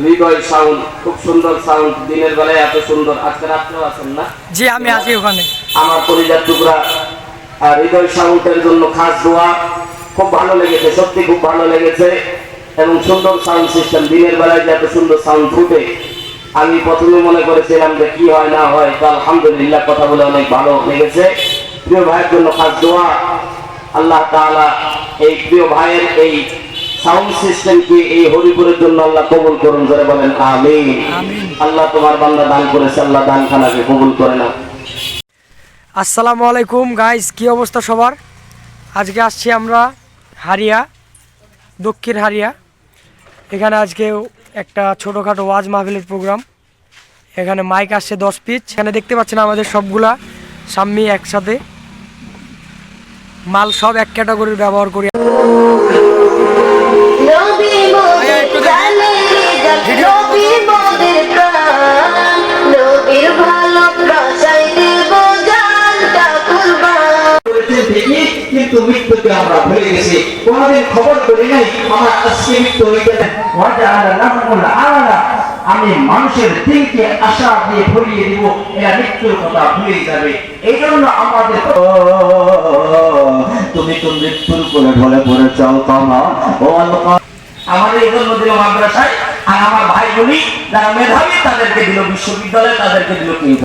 হৃদয় sound খুব সুন্দর sound দিনের বেলায় এত সুন্দর আজকে রাত্রেও আছেন না? জি আমি আছি ওখানে। আমার পরিজার টুকরা আর হৃদয় সাউন্ডের জন্য খাস দোয়া খুব ভালো লেগেছে সত্যি খুব ভালো লেগেছে। এবং সুন্দর সাউন্ড সিস্টেম দিনের বেলায় যে সুন্দর সাউন্ড ফুটে আমি প্রথমে মনে করেছিলাম যে কি হয় না হয় তো আলহামদুলিল্লাহ কথা বলে অনেক ভালো লেগেছে। প্রিয় ভাইয়ের জন্য খাস দোয়া আল্লাহ তাআলা এই প্রিয় ভাইয়ের এই সাউন্ড সিস্টেমকে এই হরিপুরের জন্য আল্লাহ কবুল করুন ধরে বলেন আমিন। আল্লাহ তোমার বান্দা দান করেছে আল্লাহ দান খানাকে কবুল করে না আসসালামু আলাইকুম গাইস কি অবস্থা সবার? আজকে আসছি আমরা হারিয়া দক্ষিণ হারিয়া। এখানে আজকে একটা ছোটোখাটো ওয়াজ মাহফিলের প্রোগ্রাম এখানে মাইক আসছে দশ পিচ। এখানে দেখতে পাচ্ছেন আমাদের সবগুলা সাম্মি একসাথে। মাল সব এক ক্যাটাগরির ব্যবহার করি। কিন্তু মৃত্যুকে আমরা ভুলে গেছি। কোনদিন খবর করি নাই আমার আজকে মৃত্যু হয়ে আমি মানুষের দিনকে আশা দিয়ে ভরিয়ে দিব এরা মৃত্যুর কথা ভুলে যাবে। এই জন্য আমাদের তুমি তো মৃত্যুর করে ঢলে পড়ে চাও তামা ও আমাদের এই জন্য দিল মাদ্রাসায় আর আমার ভাইগুলি যারা মেধাবী তাদেরকে দিল বিশ্ববিদ্যালয়ে তাদেরকে দিল